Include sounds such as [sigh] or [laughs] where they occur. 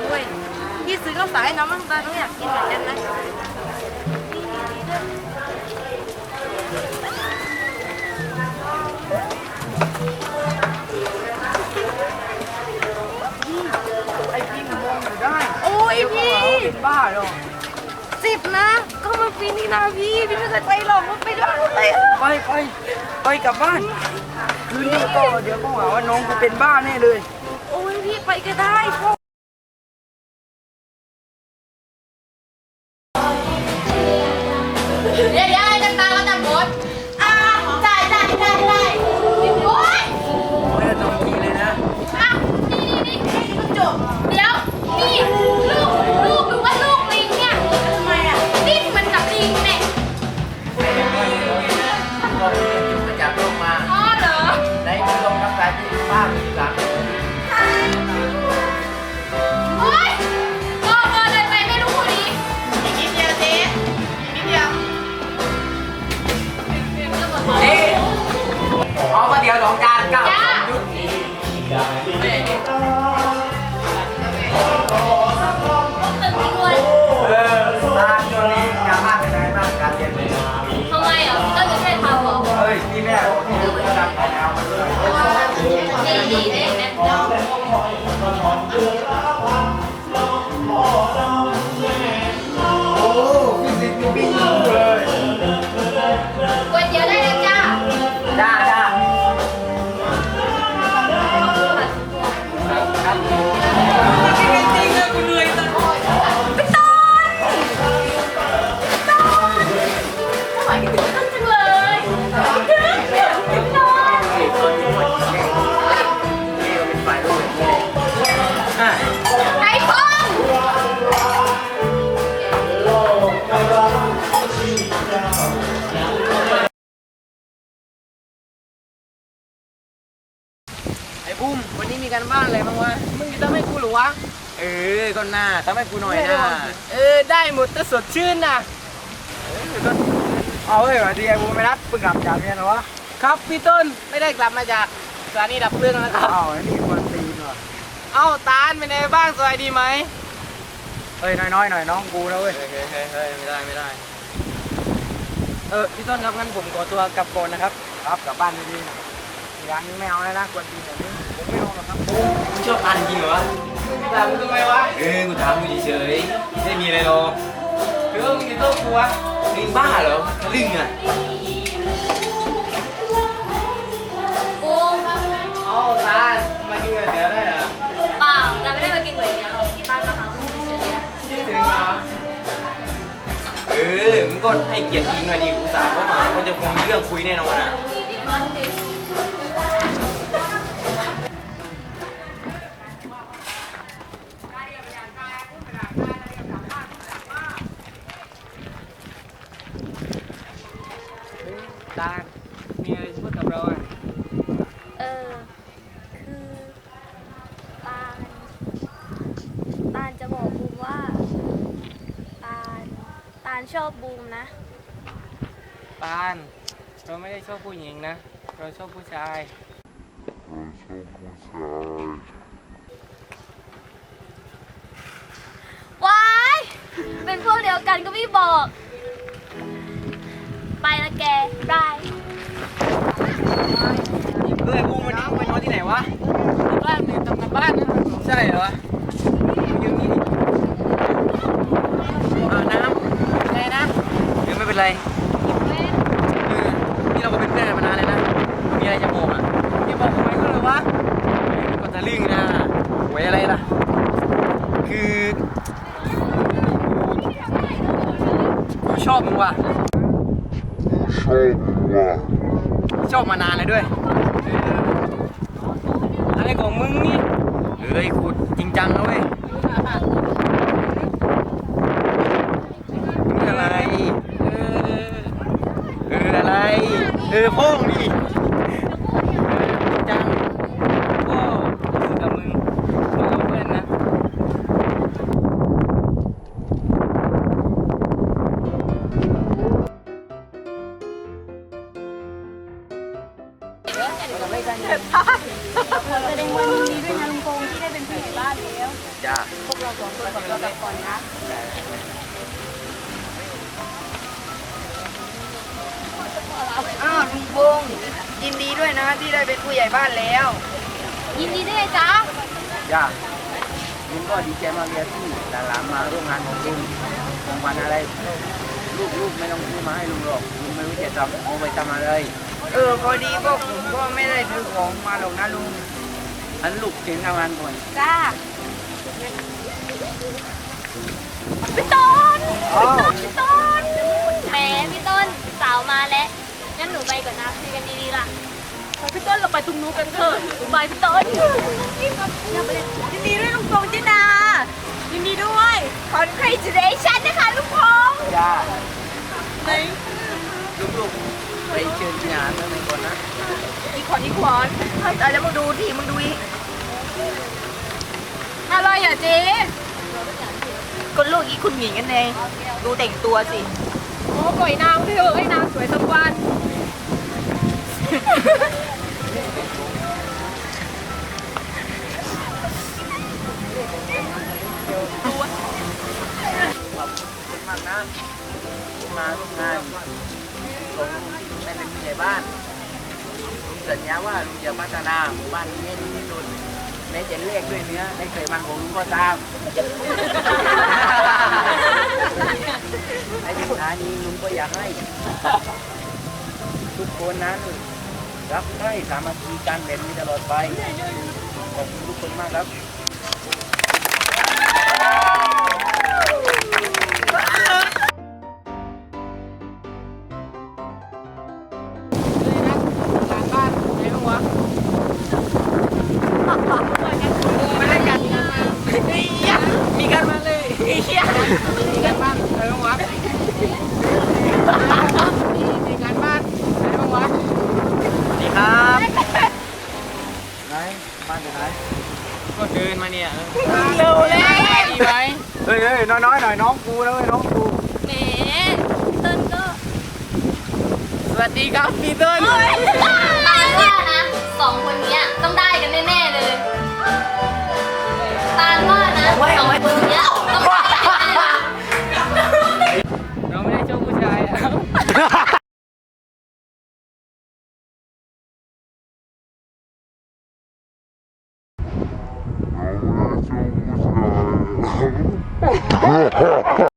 ด้วยพี่ซื้อข้าวสารให้น้องบ้างตาน้องอยากกินเหมือนกันนะไอพี่มันมองอยู่ได้โอ้ยพี่ เป็นบ้าเหรอสิบนะ ก็มาปีนี้นะพี่ พี่ไม่เคยไปหรอกว่าไปด้วยเลยอะ ไปไปไปกลับบ้าน คืนนี้ก็เดี๋ยวก็หาว่าน้องกูเป็นบ้าแน่เลย โอ้ยพี่ไปก็ได้พ่อเดี๋ยวเดี๋ยวไอ้ต่างๆก็ต่างหมดอ่าได้ได้ได้ได้โอ๊ยไม่ได้ตรงทีเลยนะอ้าวนี่นี่นี่จบเดี๋ยวนี่ ยเตี๋ยวสองจานเก้าจ้าตึกทิ้งเลยเออตาช่วงนี้การบ้านเป็นไงบ้างการเรียนเป็นไงทำไมอะก็จะแค่ทำเหรอเฮ้ยที่แม่บอกที่ดูระดับแนวมันเลย ดีดีดีแม่เนาะ มวันนี้มีการบ้านอะไรบ้างวะมึงจะทำให้กูหรือวะเออก็น่าทำให้กูหน่อยนะเออได้หมดถ้าสดชื่นนะเอาเฮ้ยวันดีไอ้บุ้มไม่รับเพิ่งกลับจากเรียนเหรอวะครับพี่ต้นไม่ได้กลับมาจากสถานีดับเพลิงนะครับอ้าวไอ้นี่คนตีนว่ะเอ้าตาลเป็นไงบ้างสบายดีไหมเฮ้ยน้อยๆหน่อยน้องกูนะเว้ยเฮ้ยเฮ้ยเฮ้ยไม่ได้ไม่ได้เออพี่ต้นครับงั้นผมขอตัวกลับก่อนนะครับ ครับกลับบ้านดีๆนะอีกอย่างนึงไม่เอาแล้วนะกวนตีนแบบนี้ผมไม่เอา หรอกครับมึงชอบอ่านจริงเหรอวะแต่มึงทำไมวะ เออกูถามมึงเฉยๆไม่มีอะไรหรอกหรือว่ามึงจะโต้กูวะมึงบ้าเหรอทะลึ่งอะโอ้เอาตาลมากินก๋วยเตี๋ยวได้เหรอเปล่าเราไม่ได้มากินก๋วยเตี๋ยวเราที่บ้านมาหาคุณเฉยคิดถึงเหรอเออมึงก็ให้เกียรติอิงหน่อยดิอุตส่าห์เข้ามาเขาจะคงมีเรื่องคุยแน่นอนอะ ตาลมีอะไรจะพูดกับเราอะเออ คือตาลตาลจะบอกบูมว่า ตาลตาลชอบบูมนะ ตาลเราไม่ได้ชอบผู้หญิงนะ เราชอบผู้ชายว้าย เป็นพวกเดียวกันก็ไม่บอก ไปละแกบาย วะบ้านเนี่ยทำงานบ้านนะใช่เหรอวะยืมนี่ดิอ่าน้ำไงนะเออไม่เป็นไรเออนี่เราก็เป็นเพื่อนกันมานานเลยนะ มีอะไรจะบอกอะอย่าบอกผมไปก็เลยวะก็ทะลึ่งนะหวยอะไรล่ะ คือกูชอบมึงว่ะชอบมานานเลยด้วย อะไรของมึงนี่เฮ้ยกูจริงจังนะเว้ยเอออะไร เออเอออะไร เออพ่องดิ ๆแสดงความยินดีด้วยนะลุงพงษ์ที่ได้เป็นผู้ใหญ่บ้านแล้ว จ้าพวกเราสองคนขอตัวกลับก่อนนะอ้าวลุงพงษ์ยินดีด้วยนะที่ได้เป็นผู้ใหญ่บ้านแล้ว ยินดีด้วยจ้าจ้าลุงก็ดีใจมากเลยที่หลานๆมาร่วมงานของลุงของวันอะไร ลูกๆไม่ต้องซื้อมาให้ลุงหรอกลุงไม่รู้จะทำเอาไปทำอะไร เออพอดีพวกผมก็ไม่ได้ซื้อของมาหรอกนะลุงอันลูกเก่งทำงานก่อนจ้าพี่ต้นอ๋อพี่ต้นแหมพี่ต้นสาวมาแล้วงั้นหนูไปก่อนนะคุยกันดีๆล่ะพี่ต้นเราไปตรงนู้นกันเถอะไปพี่ต้นยินดีด้วยลุงพงษ์จินายินดีด้วย congratulation นะคะลุงพงษ์จ้าไหนลูกๆ ไปเชิญที่งานเมื่อไหร่ก่อนนะอีขอนอีขวานเฮ้ยแต่แล้วมึงดูที่มึงดูอีกอะไรอะเจ๊ก็ลูกอีคุณหญิงกันเองดูแต่งตัวสิ โอ้ปล่อยนางเถอะให้นางสวยสักวัน บ้านลุงสัญญาว่าลุงจะพัฒนาหมู่บ้านนี้ให้ดีที่สุดแม้จะเรียกด้วยเนื้อในเคยมันของลุงก็ตามในสุดท้ายนี้ลุงก็อยากให้ ทุกคนนั้นรักใคร่สามัคคีกันแบบนี้ตลอดไปขอบคุณทุกคนมากครับ งกูนะเว้ยน้องกูแหมต้นก็สวัสดีครับพี่เติ้ล when I feel with my [laughs]